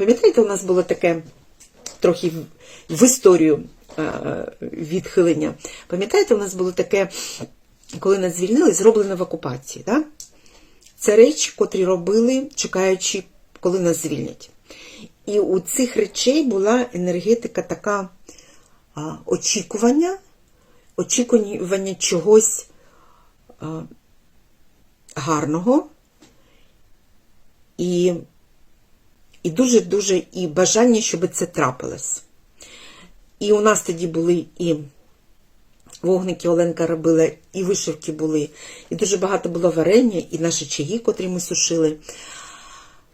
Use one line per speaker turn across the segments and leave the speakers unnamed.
Пам'ятаєте, у нас було таке трохи в, історію е, відхилення. Пам'ятаєте, у нас було таке, коли нас звільнили, зроблено в окупації. Да? Це речі, котрі робили, чекаючи, коли нас звільнять. І у цих речей була енергетика така а, очікування, очікування чогось а, гарного і, і дуже-дуже і бажання, щоб це трапилось. І у нас тоді були і вогники Оленка робила, і вишивки були, і дуже багато було варення, і наші чаї, котрі ми сушили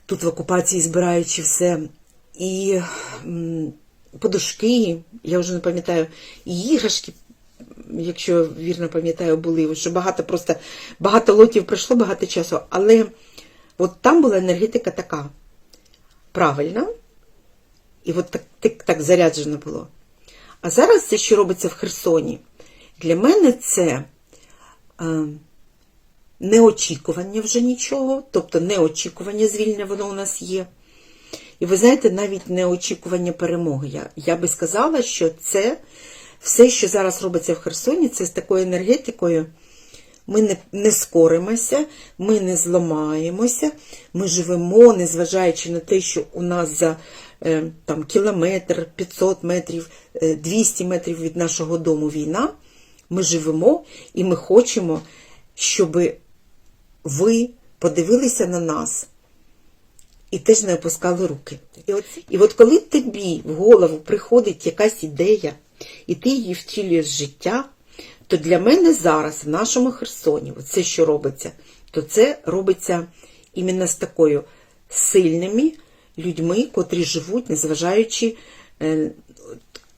тут в окупації, збираючи все. І подушки, я вже не пам'ятаю, і іграшки, якщо вірно пам'ятаю, були, що багато просто багато лотів пройшло, багато часу, але от там була енергетика така правильна, і от так, так, так заряджено було. А зараз це, що робиться в Херсоні, для мене це е, неочікування вже нічого, тобто неочікування звільнення, воно у нас є. І ви знаєте, навіть неочікування перемоги. Я, я би сказала, що це все, що зараз робиться в Херсоні, це з такою енергетикою. Ми не, не скоримося, ми не зламаємося, ми живемо, незважаючи на те, що у нас за е, там, кілометр, 500 метрів, е, 200 метрів від нашого дому війна. Ми живемо і ми хочемо, щоб ви подивилися на нас і теж не опускали руки. І от, і от коли тобі в голову приходить якась ідея, і ти її втілюєш життя, то для мене зараз в нашому Херсоні, це що робиться, то це робиться іменно з такою сильними людьми, котрі живуть, незважаючи, е,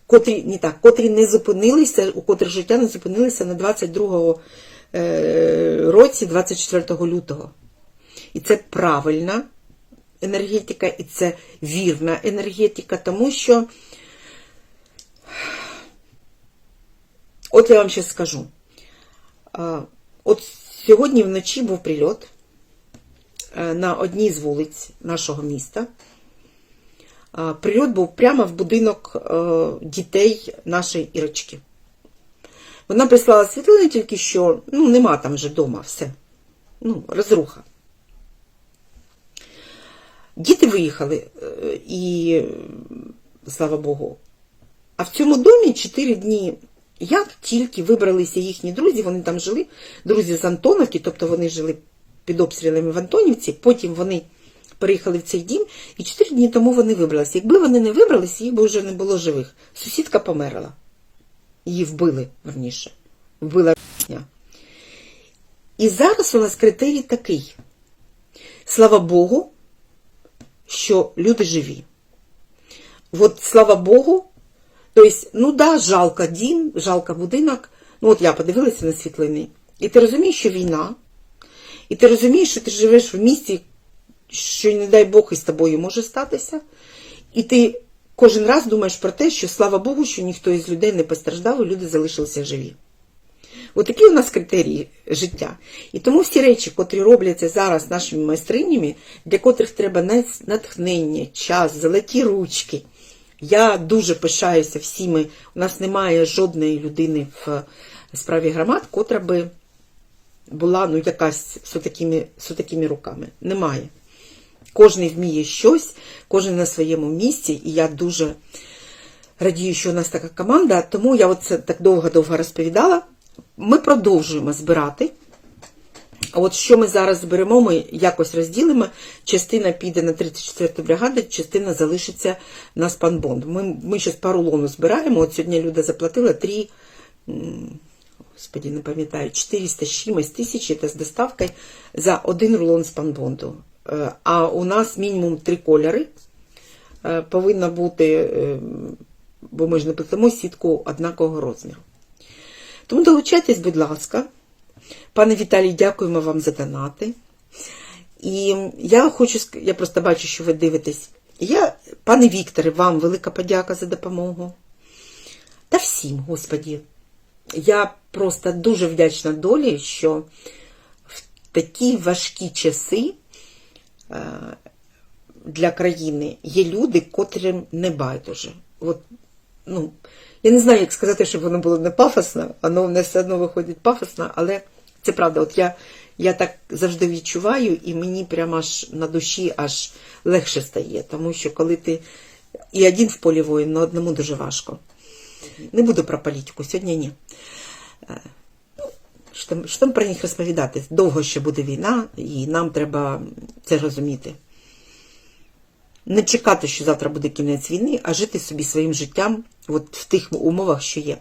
котрі не так, котрі не зупинилися, у котрих життя не зупинилися на 22 е, році, 24 лютого. І це правильна енергетика, і це вірна енергетика, тому що. От я вам зараз скажу. От сьогодні вночі був прильот е, на одній з вулиць нашого міста. Прильот був прямо в будинок е, дітей нашої Ірочки. Вона прислала світлини тільки що, ну, нема там вже вдома все. Ну, розруха. Діти виїхали, е, і слава Богу. А в цьому домі 4 дні як тільки вибралися їхні друзі, вони там жили, друзі з Антоновки, тобто вони жили під обстрілами в Антонівці, потім вони переїхали в цей дім, і 4 дні тому вони вибралися. Якби вони не вибралися, їх би вже не було живих. Сусідка померла. Її вбили, верніше. Вбила. І зараз у нас критерій такий. Слава Богу, що люди живі. От слава Богу, тобто, ну да, жалко дім, жалко будинок. Ну от я подивилася на світлини. І ти розумієш, що війна, і ти розумієш, що ти живеш в місті, що, не дай Бог, із тобою може статися. І ти кожен раз думаєш про те, що слава Богу, що ніхто із людей не постраждав, і люди залишилися живі. Отакі у нас критерії життя. І тому всі речі, котрі робляться зараз нашими майстринями, для котрих треба натхнення, час, золоті ручки. Я дуже пишаюся всіми. У нас немає жодної людини в справі громад, котра би була ну, якась з такими, руками. Немає. Кожен вміє щось, кожен на своєму місці, і я дуже радію, що у нас така команда, тому я оце так довго-довго розповідала. Ми продовжуємо збирати. От що ми зараз зберемо, ми якось розділимо. Частина піде на 34-ту бригаду, частина залишиться на спанбонд. Ми ми зараз пару лону збираємо. От сьогодні люди заплатили 3, господі, не пам'ятаю, 400 з чимось тисячі це з доставкою за один рулон спанбонду. А у нас мінімум три кольори. Повинно бути, бо ми ж не плетемо сітку однакового розміру. Тому долучайтесь, будь ласка. Пане Віталій, дякуємо вам за донати. І я хочу я просто бачу, що ви дивитесь. Я, пане Вікторе, вам велика подяка за допомогу. Та всім, Господі. Я просто дуже вдячна долі, що в такі важкі часи для країни є люди, котрим не байдуже. От, ну, я не знаю, як сказати, щоб воно було не пафосно, воно в все одно виходить пафосно, але це правда. От я, я так завжди відчуваю, і мені прямо аж на душі аж легше стає, тому що коли ти і один в полі воїн, на одному дуже важко. Не буду про політику, сьогодні ні. Е, ну, Що що там про них розповідати? Довго ще буде війна, і нам треба це розуміти. Не чекати, що завтра буде кінець війни, а жити собі своїм життям от в тих умовах, що є.